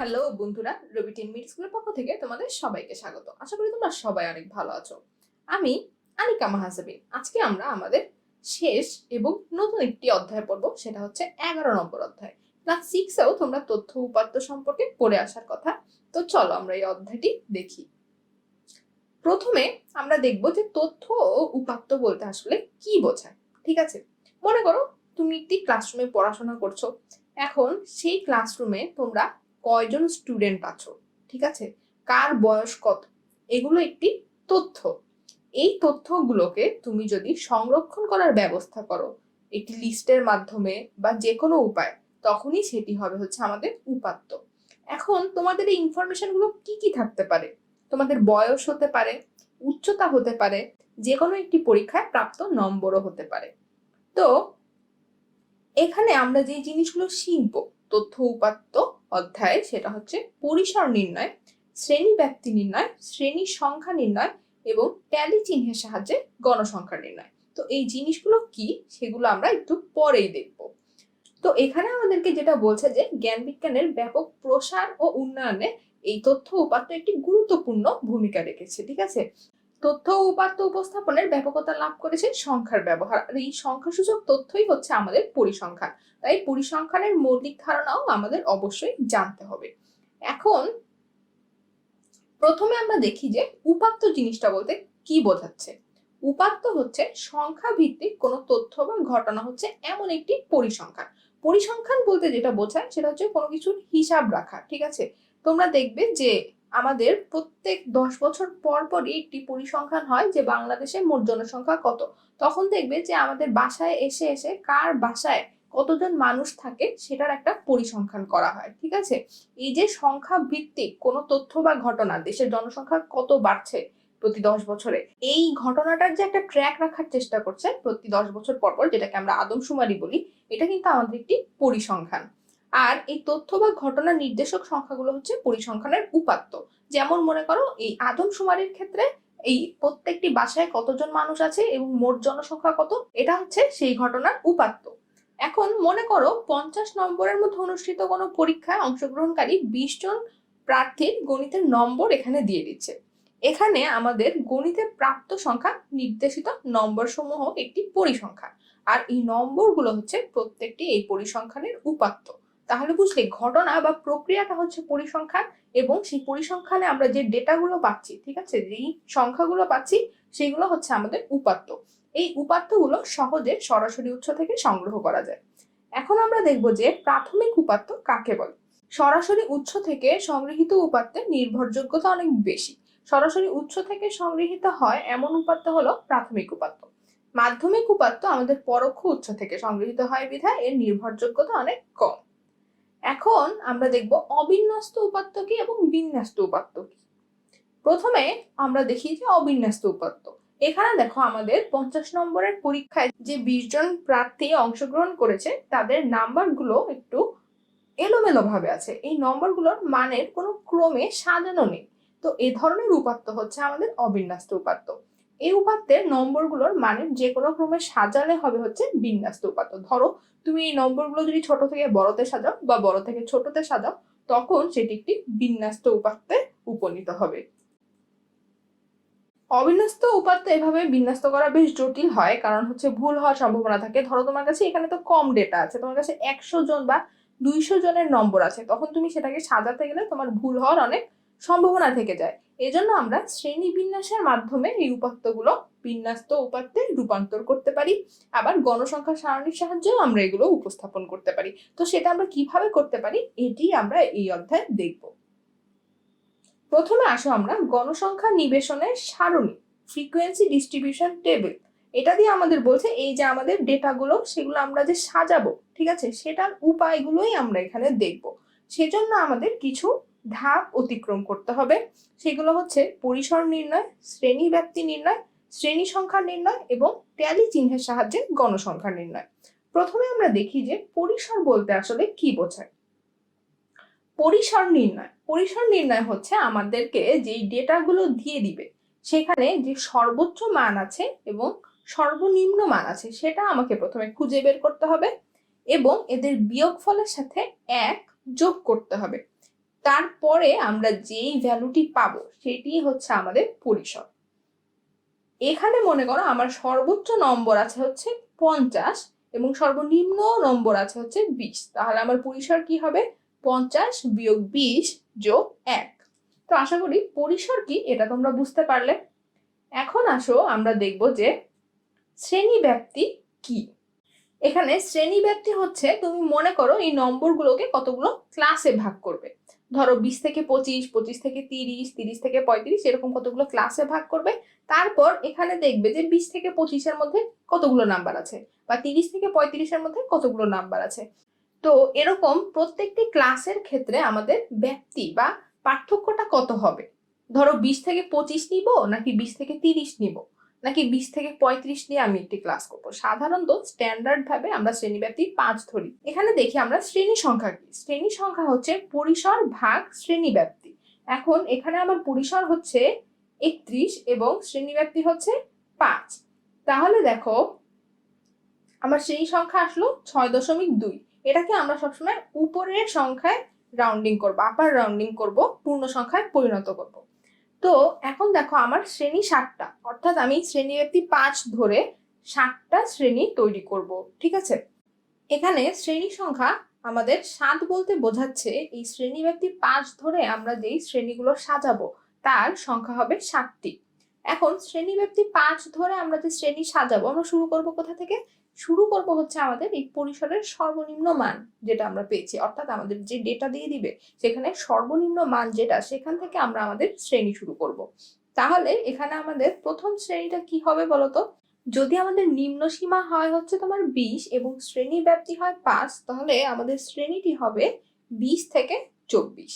Hello বন্ধুরা রবি tin mid স্কুলের পক্ষ থেকে তোমাদের সবাইকে স্বাগত। আশা করি তোমরা সবাই অনেক ভালো আছো। আমি আনিকা মাহাজাবিন আজকে আমরা আমাদের শেষ এবং নতুন একটি অধ্যায় পড়ব, সেটা হচ্ছে এগারো নম্বর অধ্যায়। ক্লাস সিক্সেও তোমরা তথ্য উপাত্ত সম্পর্কে পড়ে আসার কথা। তো চলো আমরা এই অধ্যায়টি দেখি। প্রথমে আমরা দেখব যে তথ্য ও উপাত্ত বলতে আসলে কি বোঝায়, ঠিক আছে? মনে করো, তুমি একটি ক্লাসরুমে পড়াশোনা করছ। এখন সেই ক্লাসরুমে তোমরা কয়জন স্টুডেন্ট আছো? ঠিক আছে? কার বয়স কত? এগুলো একটি তথ্য। এই তথ্যগুলোকে তুমি যদি সংরক্ষণ করার ব্যবস্থা করো, একটি লিস্টের মাধ্যমে বা যে কোনো উপায়, তখনই সেটি হবে হচ্ছে আমাদের উপাত্ত। এখন তোমাদের এই ইনফরমেশনগুলো কি কি থাকতে পারে? তোমাদের বয়স হতে পারে, উচ্চতা হতে পারে যে কোনো একটি পরীক্ষায় প্রাপ্ত নম্বরও হতে পারে। তো, এখানে আমরা যে জিনিসগুলো শিখব, তথ্য উপাত্ত অধ্যায়ে, সেটা হচ্ছে পরিসর নির্ণয়, শ্রেণি ব্যাপ্তি নির্ণয়, শ্রেণি সংখ্যা নির্ণয় এবং ট্যালি চিহ্নের সাহায্যে গণসংখ্যা নির্ণয়। তো এই জিনিসগুলো কি সেগুলো আমরা একটু পরেই দেখব। তো এখানে আমাদেরকে যেটা বলছে যে জ্ঞান বিজ্ঞানের ব্যাপক প্রসার ও উন্নয়নে এই তথ্য উপাত্ত একটি গুরুত্বপূর্ণ ভূমিকা রেখেছে, ঠিক আছে? তথ্য উপাত্ত উপস্থাপনের ব্যাপকতা লাভ করেছে সংখ্যার ব্যবহার। আর এই সংখ্যাসূচক তথ্যই হচ্ছে আমাদের পরিসংখ্যান। তাই পরিসংখ্যানের মৌলিক ধারণাও আমাদের অবশ্যই জানতে হবে। এখন প্রথমে আমরা দেখি যে উপাত্ত জিনিসটা বলতে কি বোঝাচ্ছে? উপাত্ত হচ্ছে সংখ্যা ভিত্তিক কোনো তথ্য বা ঘটনা হচ্ছে এমন একটি পরিসংখ্যান। পরিসংখ্যান বলতে যেটা বোঝায় সেটা হচ্ছে কোনো কিছুর হিসাব রাখা, ঠিক আছে? তোমরা দেখবে যে আমাদের প্রত্যেক দশ বছর পর পরই একটি পরিসংখ্যান হয় যে বাংলাদেশে মোট জনসংখ্যা কত। তখন দেখবে যে আমাদের বাসায় এসে এসে কার বাসায় কতজন মানুষ থাকে সেটার একটা পরিসংখ্যান করা হয়, ঠিক আছে? এই যে সংখ্যা ভিত্তিক কোনো তথ্য বা ঘটনা, দেশের জনসংখ্যা কত বাড়ছে প্রতি দশ বছরে, এই ঘটনাটার যে একটা ট্র্যাক রাখার চেষ্টা করছে প্রতি দশ বছর পর পর যেটাকে আমরা আদমশুমারি বলি, এটা কিন্তু আমাদের একটি পরিসংখ্যান। আর এই তথ্য বা ঘটনা নির্দেশক সংখ্যাগুলো হচ্ছে পরিসংখ্যানের উপাত্ত। যেমন মনে করো, এই আদমশুমারির ক্ষেত্রে এই প্রত্যেকটি বাসায় কতজন মানুষ আছে এবং মোট জনসংখ্যা কত, এটা হচ্ছে সেই ঘটনার উপাত্ত। এখন মনে করো, পঞ্চাশ নম্বরের মধ্যে অনুষ্ঠিত কোনো পরীক্ষায় অংশগ্রহণকারী বিশ জন প্রার্থীর গণিতের নম্বর এখানে দিয়ে দিচ্ছে। এখানে আমাদের গণিতে প্রাপ্ত সংখ্যা নির্দেশিত নম্বর সমূহ একটি পরিসংখ্যা। আর এই নম্বরগুলো হচ্ছে প্রত্যেকটি এই পরিসংখ্যানের উপাত্ত। তাহলে বুঝলে ঘটনা বা প্রক্রিয়াটা হচ্ছে পরিসংখ্যান এবং সেই পরিসংখ্যানে আমরা যে ডেটাগুলো পাচ্ছি, ঠিক আছে? যেই সংখ্যাগুলো পাচ্ছি, সেগুলো হচ্ছে আমাদের উপাত্ত। এই উপাত্তগুলো সহজে সরাসরি উৎস থেকে সংগ্রহ করা যায়। এখন আমরা দেখব যে প্রাথমিক উপাত্ত কাকে বলে? সরাসরি উৎস থেকে সংগৃহীত উপাত্তের নির্ভরযোগ্যতা অনেক বেশি। সরাসরি উৎস থেকে সংগৃহীত হয় এমন উপাত্ত হলো প্রাথমিক উপাত্ত। মাধ্যমিক উপাত্ত আমাদের পরোক্ষ উৎস থেকে সংগৃহীত হয় বিধায় এর নির্ভরযোগ্যতা অনেক কম। এখন আমরা দেখব অবিন্যস্ত উপাত্ত কি এবং বিন্যস্ত উপাত্ত কি। প্রথমে আমরা দেখি যে অবিন্যস্ত উপাত্ত। এখানে দেখো আমাদের পঞ্চাশ নম্বরের পরীক্ষায় যে বিশ জন প্রার্থী অংশগ্রহণ করেছে, তাদের নাম্বারগুলো একটু এলোমেলো ভাবে আছে। এই নম্বরগুলোর মানের কোনো ক্রমে সাজানো নেই। তো এ ধরনের উপাত্ত হচ্ছে আমাদের অবিন্যস্ত উপাত্ত। এই উপাত্তের নম্বরগুলোর মানের যে কোনো ক্রমে সাজালে হবে হচ্ছে বিন্যস্ত উপাত্ত। ধরো, তুমি এই নম্বরগুলো যদি ছোট থেকে বড়তে সাজাও বা বড় থেকে ছোটতে সাজাও, তখন সেটি একটি বিন্যস্ত উপাত্তে উপনীত হবে। অবিন্যস্ত উপাত্ত এভাবে বিন্যস্ত করা বেশ জটিল হয়, কারণ হচ্ছে ভুল হওয়ার সম্ভাবনা থাকে। ধরো, তোমার কাছে এখানে তো কম ডেটা আছে, তোমার কাছে একশো জন বা দুইশো জনের নম্বর আছে, তখন তুমি সেটাকে সাজাতে গেলে তোমার ভুল হওয়ার অনেক সম্ভাবনা থেকে যায়। এজন্য আমরা শ্রেণি বিন্যাসের মাধ্যমে এই উপাত্তগুলো বিন্যস্ত উপাত্তে রূপান্তর করতে পারি। আবার গণসংখ্যা সারণীর সাহায্যেও আমরা এগুলো উপস্থাপন করতে পারি। তো সেটা আমরা কীভাবে করতে পারি, এটি আমরা এই অধ্যায়ে দেখব। প্রথমে আসো আমরা গণসংখ্যা নিবেশনের সারণী ফ্রিকোয়েন্সি ডিস্ট্রিবিউশন টেবিল এটা দিয়ে আমাদের বলছে, এই যে আমাদের ডেটাগুলো, সেগুলো আমরা যে সাজাবো, ঠিক আছে? সেটার উপায়গুলোই আমরা এখানে দেখব। সেজন্য আমাদের কিছু ধাপ অতিক্রম করতে হবে। সেগুলো হচ্ছে পরিসর নির্ণয়, শ্রেণি ব্যাপ্তি নির্ণয়, শ্রেণি সংখ্যা নির্ণয় এবং ট্যালি চিহ্নের সাহায্যে গণসংখ্যা নির্ণয়। প্রথমে আমরা দেখি যে পরিসর বলতে আসলে কি বোঝায়। পরিসর নির্ণয়। পরিসর নির্ণয় হচ্ছে আমাদেরকে যেই ডেটাগুলো দিয়ে দিবে, সেখানে যে সর্বোচ্চ মান আছে এবং সর্বনিম্ন মান আছে, সেটা আমাকে প্রথমে খুঁজে বের করতে হবে এবং এদের বিয়োগফলের সাথে এক যোগ করতে হবে। তারপরে আমরা যেই ভ্যালুটি পাবো, সেটি হচ্ছে আমাদের পরিসর। এখানে মনে করো আমার সর্বোচ্চ নম্বর আছে হচ্ছে পঞ্চাশ এবং সর্বনিম্ন নম্বর আছে হচ্ছে বিশ। তাহলে আমার পরিসর কি হবে? পঞ্চাশ বিয়োগ বিশ যোগ এক। তো আশা করি পরিসর কি এটা তোমরা বুঝতে পারলে। এখন আসো, আমরা দেখব যে শ্রেণি ব্যাপ্তি কি। এখানে শ্রেণি ব্যাপ্তি হচ্ছে তুমি মনে করো এই নম্বরগুলোকে কতগুলো ক্লাসে ভাগ করবে। ধরো বিশ থেকে পঁচিশ পঁচিশ থেকে তিরিশ তিরিশ থেকে পঁয়ত্রিশ এরকম কতগুলো ক্লাসে ভাগ করবে। তারপর এখানে দেখবে যে বিশ থেকে পঁচিশের মধ্যে কতগুলো নাম্বার আছে বা তিরিশ থেকে পঁয়ত্রিশের মধ্যে কতগুলো নাম্বার আছে। তো এরকম প্রত্যেকটি ক্লাসের ক্ষেত্রে আমাদের ব্যাপ্তি বা পার্থক্যটা কত হবে? ধরো বিশ থেকে পঁচিশ নিব নাকি বিশ থেকে তিরিশ নিব? নাকি বিশ থেকে পঁয়ত্রিশ নিয়ে আমি একটি ক্লাস করব। সাধারণত স্ট্যান্ডার্ড ভাবে আমরা শ্রেণি ব্যাপ্তি পাঁচ ধরি। এখানে দেখি আমরা শ্রেণি সংখ্যা কি? শ্রেণি সংখ্যা হচ্ছে পরিসর ভাগ শ্রেণি ব্যাপ্তি এখন এখানে আমার পরিসর হচ্ছে একত্রিশ এবং শ্রেণি ব্যাপ্তি হচ্ছে পাঁচ। তাহলে দেখো, আমার শ্রেণি সংখ্যা আসলো ছয় দশমিক দুই। এটাকে আমরা সবসময় উপরের সংখ্যায় রাউন্ডিং করব আপার রাউন্ডিং করব, পূর্ণ সংখ্যায় পরিণত করব। তো এখন দেখো আমার শ্রেণি ষাটটা অর্থাৎ আমি শ্রেণি ব্যক্তি পাঁচ ধরে ষাটটা শ্রেণি তৈরি করব, ঠিক আছে? এখানে শ্রেণি সংখ্যা আমাদের সাত বলতে বোঝাচ্ছে এই শ্রেণি ব্যক্তি পাঁচ ধরে আমরা যেই শ্রেণীগুলো সাজাবো, তার সংখ্যা হবে সাতটি। এখন শ্রেণি ব্যক্তি পাঁচ ধরে আমরা যে শ্রেণি সাজাবো, আমরা শুরু করব কোথা থেকে? শুরু করব হচ্ছে আমাদের এই পরিসরের সর্বনিম্ন মান যেটা আমরা পেয়েছি। অর্থাৎ আমাদের যে ডেটা দিয়ে দিবে, সেখানে সর্বনিম্ন মান যেটা, সেখান থেকে আমরা আমাদের শ্রেণি শুরু করব। তাহলে এখানে আমাদের প্রথম শ্রেণীটা কি হবে বলতো? যদি আমাদের নিম্ন সীমা হয় হচ্ছে তোমার বিশ এবং শ্রেণি ব্যাপ্তি হয় পাঁচ, তাহলে আমাদের শ্রেণীটি হবে বিশ থেকে চব্বিশ।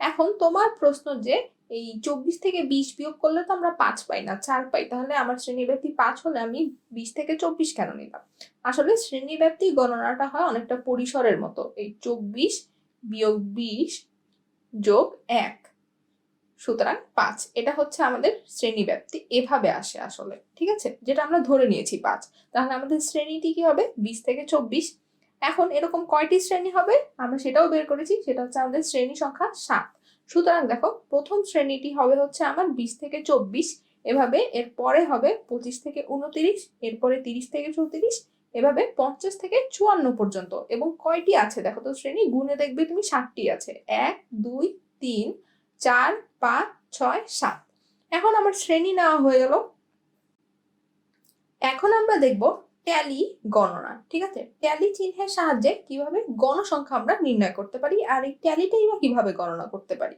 এখন তোমার প্রশ্ন যে এই চব্বিশ থেকে বিশ বিয়োগ করলে তো আমরা পাঁচ পাই না, চার পাই। তাহলে আমার শ্রেণি ব্যাপ্তি পাঁচ হলে আমি বিশ থেকে চব্বিশ কেন নিলাম? আসলে শ্রেণি ব্যাপ্তি গণনাটা হয় অনেকটা পরিসরের মতো। এই চব্বিশ বিয়োগ বিশ যোগ এক, সুতরাং পাঁচ। এটা হচ্ছে আমাদের শ্রেণি ব্যাপ্তি এভাবে আসে আসলে, ঠিক আছে? যেটা আমরা ধরে নিয়েছি পাঁচ। তাহলে আমাদের শ্রেণীটি কি হবে? বিশ থেকে চব্বিশ। এখন এরকম কয়টি শ্রেণি হবে? আমরা সেটাও বের করেছি, সেটা হচ্ছে আমাদের শ্রেণি সংখ্যা সাত। সুতরাং দেখো, প্রথম শ্রেণীটি হবে হচ্ছে আমার বিশ থেকে চব্বিশ, এভাবে এর পরে হবে পঁচিশ থেকে উনতিরিশ, এরপরে তিরিশ থেকে চৌত্রিশ, এভাবে পঞ্চাশ থেকে চুয়ান্ন পর্যন্ত। এবং কয়টি আছে? দেখো তো শ্রেণি গুণে দেখবে তুমি ষাটটি আছে। এক, দুই, তিন, চার, পাঁচ, ছয়, সাত। এখন আমার শ্রেণি নেওয়া হয়ে গেল। এখন আমরা দেখব ট্যালি গণনা ঠিক আছে? ট্যালি চিহ্নের সাহায্যে কীভাবে গণসংখ্যা আমরা নির্ণয় করতে পারি আর এই ট্যালিটাই বা কীভাবে গণনা করতে পারি?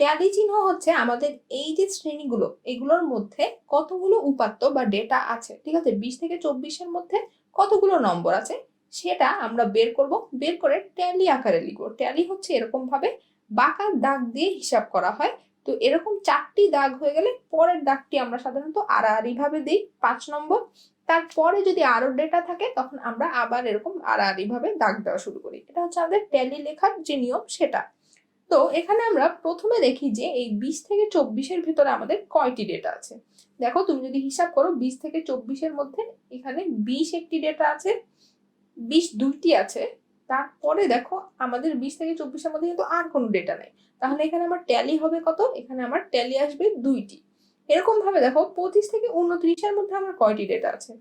ট্যালি চিহ্ন হচ্ছে আমাদের এই যে শ্রেণীগুলো, এগুলোর মধ্যে কতগুলো উপাত্ত বা ডেটা আছে, ঠিক আছে? বিশ থেকে চব্বিশের মধ্যে কতগুলো নম্বর আছে, সেটা আমরা বের করব, বের করে ট্যালি আকারে লিখব। ট্যালি হচ্ছে এরকম ভাবে বাঁকা দাগ দিয়ে হিসাব করা হয়। তো এরকম চারটি দাগ হয়ে গেলে পরের দাগটি আমরা সাধারণত আড়াআড়ি ভাবে দিই, পাঁচ নম্বর তারপরে যদি আরও ডেটা থাকে, তখন আমরা আবার এরকম আড়াআড়ি ভাবে দাগ দেওয়া শুরু করি। এটা হচ্ছে আমাদের ট্যালি লেখার যে নিয়ম, সেটা। তো এখানে আমরা প্রথমে দেখি যে এই বিশ থেকে চব্বিশের ভিতরে আমাদের কয়টি ডেটা আছে? দেখো, তুমি যদি হিসাব করো, বিশ থেকে চব্বিশের মধ্যে এখানে বিশ একটি ডেটা আছে, বিশ দুইটি আছে। তারপরে দেখো, আমাদের বিশ থেকে চব্বিশের মধ্যে কিন্তু আর কোনো ডেটা নেই। তাহলে এখানে আমার ট্যালি হবে কত? এখানে আমার ট্যালি আসবে দুইটি। এরকম ভাবে দেখো পঁচিশ থেকে উনত্রিশের মধ্যে আমার কয়টি ডেটা আছে?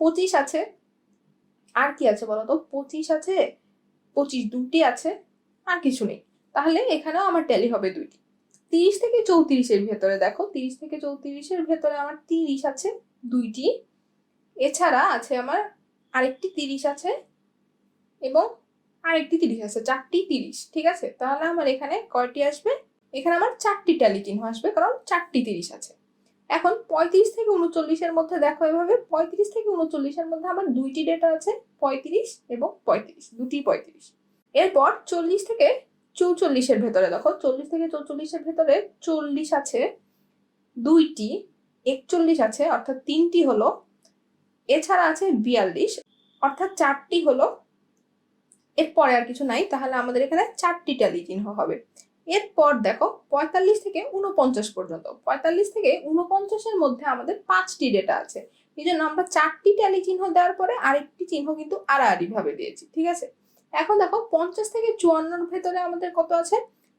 পঁচিশ আছে। আর কি আছে বলতো পঁচিশ আছে, পঁচিশ দুটি আছে, আর কিছু নেই। তাহলে এখানেও আমার ট্যালি হবে দুইটি। তিরিশ থেকে চৌত্রিশের ভেতরে দেখো, তিরিশ থেকে চৌত্রিশের ভেতরে আমার তিরিশ আছে, দুইটি। এছাড়া আছে আমার আরেকটি তিরিশ আছে এবং আরেকটি তিরিশ আছে, চারটি তিরিশ, ঠিক আছে? তাহলে আমার এখানে কয়টি আসবে? এখানে আমার চারটি ট্যালি চিহ্ন আসবে, কারণ চারটি তিরিশ আছে। এখন পঁয়ত্রিশ থেকে উনচল্লিশের মধ্যে দেখো এভাবে, পঁয়ত্রিশ থেকে উনচল্লিশের মধ্যে আমার দুইটি ডেটা আছে, পঁয়ত্রিশ এবং পঁয়ত্রিশ দুটি পঁয়ত্রিশ। এরপর চল্লিশ থেকে চৌচল্লিশের ভেতরে দেখো, চল্লিশ থেকে চৌচল্লিশের ভেতরে চল্লিশ আছে, দুইটি, একচল্লিশ আছে, অর্থাৎ তিনটি হলো, এছাড়া আছে বিয়াল্লিশ, অর্থাৎ চারটি হলো, এরপরে আর কিছু নাই, তাহলে আমাদের এখানে চারটি ট্যালি চিহ্ন হবে। এরপর দেখো পঁয়তাল্লিশ থেকে উনপঞ্চাশ পর্যন্ত। পঁয়তাল্লিশ থেকে উনপঞ্চাশের মধ্যে আমাদের পাঁচটি ডেটা আছে। এই জন্য আমরা চারটি ট্যালি চিহ্ন দেওয়ার পরে আরেকটি চিহ্ন কিন্তু আড়াআড়ি ভাবে দিয়েছি, ঠিক আছে? এখন দেখো পঞ্চাশ থেকে চুয়ান্নর ভেতরে আমাদের কত আছে?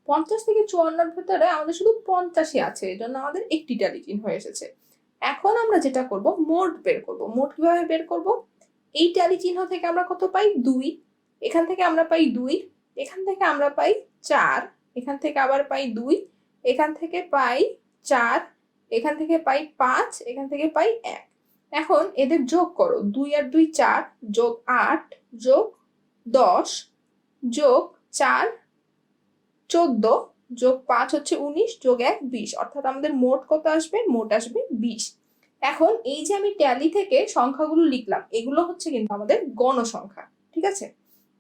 পঞ্চাশ থেকে চুয়ান্নর ভেতরে আমাদের শুধু পঞ্চাশই আছে, এই জন্য আমাদের একটি ট্যালি চিহ্ন এসেছে। এখন আমরা যেটা করব, মোট বের করব। মোট কীভাবে বের করব? এই ট্যালি চিহ্ন থেকে আমরা কত পাই? দুই। এখান থেকে আমরা পাই দুই। এখান থেকে আমরা পাই চার। এখান থেকে আবার পাই দুই, এখান থেকে পাই চার, এখান থেকে পাই পাঁচ, এখান থেকে পাই এক। এখন এদের যোগ করো, দুই আর দুই চার যোগ আট, যোগ দশ, যোগ চার চোদ্দ, যোগ পাঁচ হচ্ছে উনিশ, যোগ এক বিশ। অর্থাৎ আমাদের মোট কত আসবে? মোট আসবে বিশ। এখন এই যে আমি ট্যালি থেকে সংখ্যাগুলো লিখলাম, এগুলো হচ্ছে কিন্তু আমাদের গণসংখ্যা, ঠিক আছে?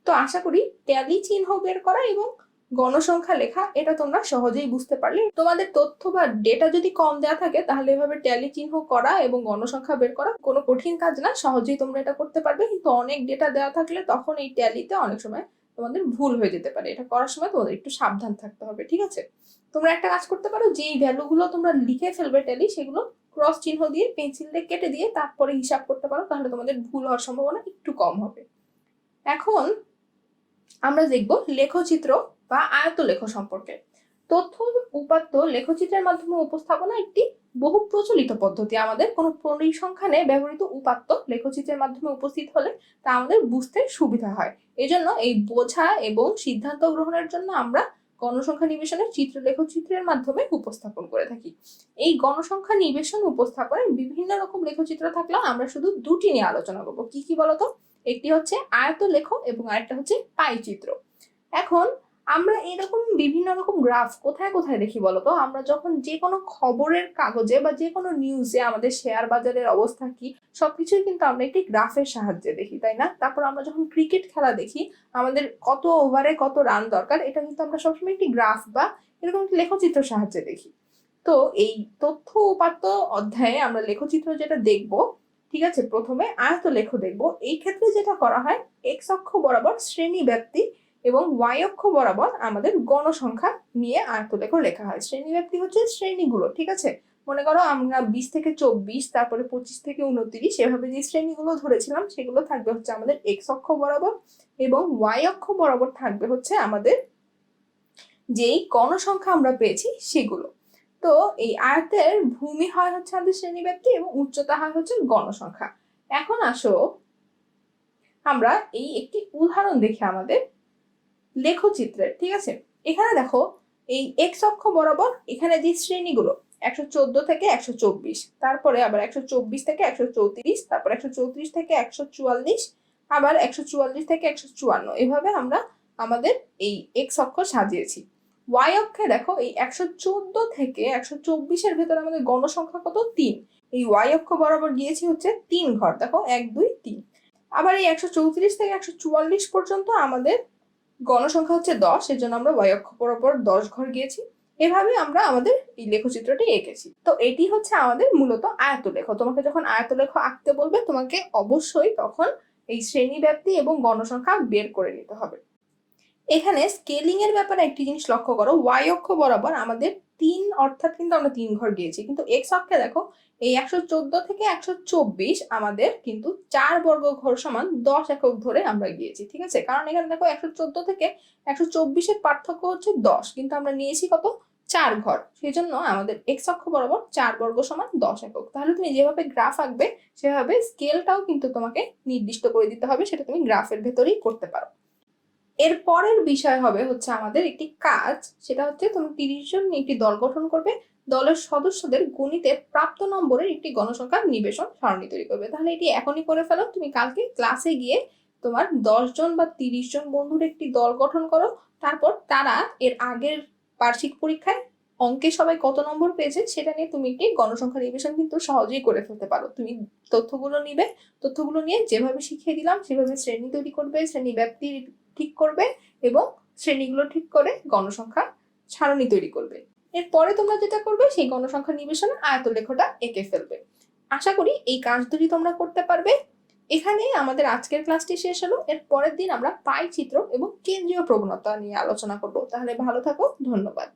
তো আশা করি ট্যালি চিহ্ন বের করা এবং গণসংখ্যা লেখা, এটা তোমরা সহজেই বুঝতে পারলে। তোমাদের তথ্য বা ডেটা যদি কম দেওয়া থাকে, তাহলে এভাবে ট্যালি চিহ্ন করা এবং গণসংখ্যা বের করা কোনো কঠিন কাজ না, সহজেই তোমরা এটা করতে পারবে। কিন্তু অনেক ডেটা দেওয়া থাকলে তখন এই ট্যালিতে অনেক সময় তোমাদের ভুল হয়ে যেতে পারে। এটা করার সময় তোমাদের একটু সাবধান থাকতে হবে, ঠিক আছে? তোমরা একটা কাজ করতে পারো, যেই ভ্যালুগুলো তোমরা লিখে ফেলবে ট্যালি সেগুলো ক্রস চিহ্ন দিয়ে পেন্সিল দিয়ে কেটে দিয়ে তারপরে হিসাব করতে পারো, তাহলে তোমাদের ভুল হওয়ার সম্ভাবনা একটু কম হবে। এখন আমরা দেখব লেখচিত্র বা আয়ত লেখ সম্পর্কে। তথ্য উপাত্ত লেখচিত্রের মাধ্যমে উপস্থাপনা একটি বহু প্রচলিত পদ্ধতি। আমাদের কোনো পরিসংখ্যানে ব্যবহৃত উপাত্ত লেখচিত্রের মাধ্যমে উপস্থিত হলে তা আমাদের বুঝতে সুবিধা হয়। এজন্য এই বোঝা এবং সিদ্ধান্ত গ্রহণের জন্য আমরা গণসংখ্যা নিবেশনের চিত্র লেখচিত্রের মাধ্যমে উপস্থাপন করে থাকি। এই গণসংখ্যা নিবেশন উপস্থাপনে বিভিন্ন রকম লেখচিত্র থাকলেও আমরা শুধু দুটি নিয়ে আলোচনা করব। কি কি বলতো? একটি হচ্ছে আয়ত লেখ এবং আরেকটা হচ্ছে পাই চিত্র। এখন আমরা এরকম বিভিন্ন রকম গ্রাফ কোথায় কোথায় দেখি বলতো? আমরা যখন যে কোনো খবরের কাগজে বা যে কোনো নিউজে আমাদের শেয়ার বাজারের অবস্থা কি, সবকিছুই কিন্তু আমরা একটি গ্রাফের সাহায্যে দেখি, তাই না? তারপর আমরা যখন ক্রিকেট খেলা দেখি, আমাদের কত ওভারে কত রান দরকার, এটা কিন্তু আমরা সবসময় একটি গ্রাফ বা এরকম একটি লেখচিত্র সাহায্যে দেখি। তো এই তথ্য উপাত্ত অধ্যায়ে আমরা লেখচিত্র যেটা দেখব, ঠিক আছে? প্রথমে আয়ত লেখ দেখব। এই ক্ষেত্রে যেটা করা হয় এক্স অক্ষ বরাবর শ্রেণি ব্যক্তি এবং ওয়াই অক্ষ বরাবর আমাদের গণসংখ্যা নিয়ে আয়তলেখ লেখা হয়। শ্রেণি ব্যক্তি হচ্ছে শ্রেণীগুলো, ঠিক আছে? মনে করো আমরা বিশ থেকে চব্বিশ, তারপরে পঁচিশ থেকে উনত্রিশ এভাবে যে শ্রেণীগুলো ধরেছিলাম, সেগুলো থাকবে হচ্ছে আমাদের এক্স অক্ষ বরাবর এবং ওয়াই অক্ষ বরাবর থাকবে হচ্ছে আমাদের যেই গণসংখ্যা আমরা পেয়েছি সেগুলো। তো এই আয়তের ভূমি হয় হচ্ছে আমাদের শ্রেণি ব্যক্তি এবং উচ্চতা হয় হচ্ছে গণসংখ্যা। এখন আসো, আমরা এই একটি উদাহরণ দেখে আমাদের লেখচিত্রের, ঠিক আছে? এখানে দেখো, এই এক্স অক্ষ বরাবর এখানে যে শ্রেণীগুলো, একশো চোদ্দ থেকে একশো চব্বিশ, তারপরে আবার একশো চব্বিশ থেকে একশো চৌত্রিশ, তারপর একশো চৌত্রিশ থেকে একশো চুয়াল্লিশ, আবার একশো চুয়াল্লিশ থেকে একশো চুয়ান্ন। এভাবে আমরা আমাদের এই এক্স অক্ষ সাজিয়েছি। ওয়াই অক্ষে দেখো, এই একশো চোদ্দ থেকে একশো চব্বিশের ভেতরে আমাদের গণসংখ্যা কত? তিন। এই ওয়াই অক্ষ বরাবর গিয়েছি হচ্ছে তিন ঘর, দেখো, এক, দুই, তিন। আবার এই একশো চৌত্রিশ থেকে একশো চুয়াল্লিশ পর্যন্ত আমাদের গণসংখ্যা হচ্ছে দশ, এর জন্য আমরা ওয়াই অক্ষ বরাবর দশ ঘর গিয়েছি। এভাবে আমরা আমাদের এই লেখচিত্রটি এঁকেছি। তো এটি হচ্ছে আমাদের মূলত আয়তলেখ। তোমাকে যখন আয়তলেখ আঁকতে বলবে, তোমাকে অবশ্যই তখন এই শ্রেণি ব্যাপ্তি এবং গণসংখ্যা বের করে নিতে হবে। এখানে স্কেলিং এর ব্যাপারে একটি জিনিস লক্ষ্য করো। ওয়াই অক্ষ বরাবর আমাদের তিন, অর্থাৎ কিন্তু আমরা তিন ঘর গিয়েছি। কিন্তু এক্স অক্ষে দেখো, এই একশো চোদ্দ থেকে একশো চব্বিশ আমাদের কিন্তু চার বর্গ ঘর সমান দশ একক ধরে আমরা গিয়েছি, ঠিক আছে? কারণ এখানে দেখো একশো চোদ্দ থেকে একশো চব্বিশের পার্থক্য হচ্ছে দশ, কিন্তু আমরা নিয়েছি কত? চার ঘর। সেই জন্য আমাদের এক্স অক্ষ বরাবর চার বর্গ সমান দশ একক। তাহলে তুমি যেভাবে গ্রাফ আঁকবে, সেভাবে স্কেলটাও কিন্তু তোমাকে নির্দিষ্ট করে দিতে হবে, সেটা তুমি গ্রাফের ভেতরেই করতে পারো। এর পরের বিষয় হবে হচ্ছে আমাদের একটি কাজ, সেটা হচ্ছে তুমি তিরিশ জন একটি দল গঠন করবে। দলের সদস্যদের গণিতে প্রাপ্ত নম্বরের একটি গণসংখ্যা নিবেশন সারণী তৈরি করবে। তাহলে এটি এখনই করে ফেলো, তুমি কালকে ক্লাসে গিয়ে তোমার জন বা তিরিশ জন বন্ধুর একটি দল গঠন করো। তারপর তারা এর আগের বার্ষিক পরীক্ষায় অঙ্কে সবাই কত নম্বর পেয়েছে, সেটা নিয়ে তুমি একটি গণসংখ্যা নিবেশন কিন্তু সহজেই করে ফেলতে পারো। তুমি তথ্যগুলো নিবে, তথ্যগুলো নিয়ে যেভাবে শিখিয়ে দিলাম, সেভাবে শ্রেণি তৈরি করবে, শ্রেণি ব্যাপ্তি ঠিক করবে এবং শ্রেণীগুলো ঠিক করে গণসংখ্যা সারণী তৈরি করবে। এরপরে তোমরা যেটা করবে, সেই গণসংখ্যা নিবেশনে আয়তলেখটা এঁকে ফেলবে। আশা করি এই কাজ দুটি তোমরা করতে পারবে। এখানে আমাদের আজকের ক্লাসটি শেষ হলো। এর পরের দিন আমরা পাই চিত্র এবং কেন্দ্রীয় প্রবণতা নিয়ে আলোচনা করব। তাহলে ভালো থাকো, ধন্যবাদ।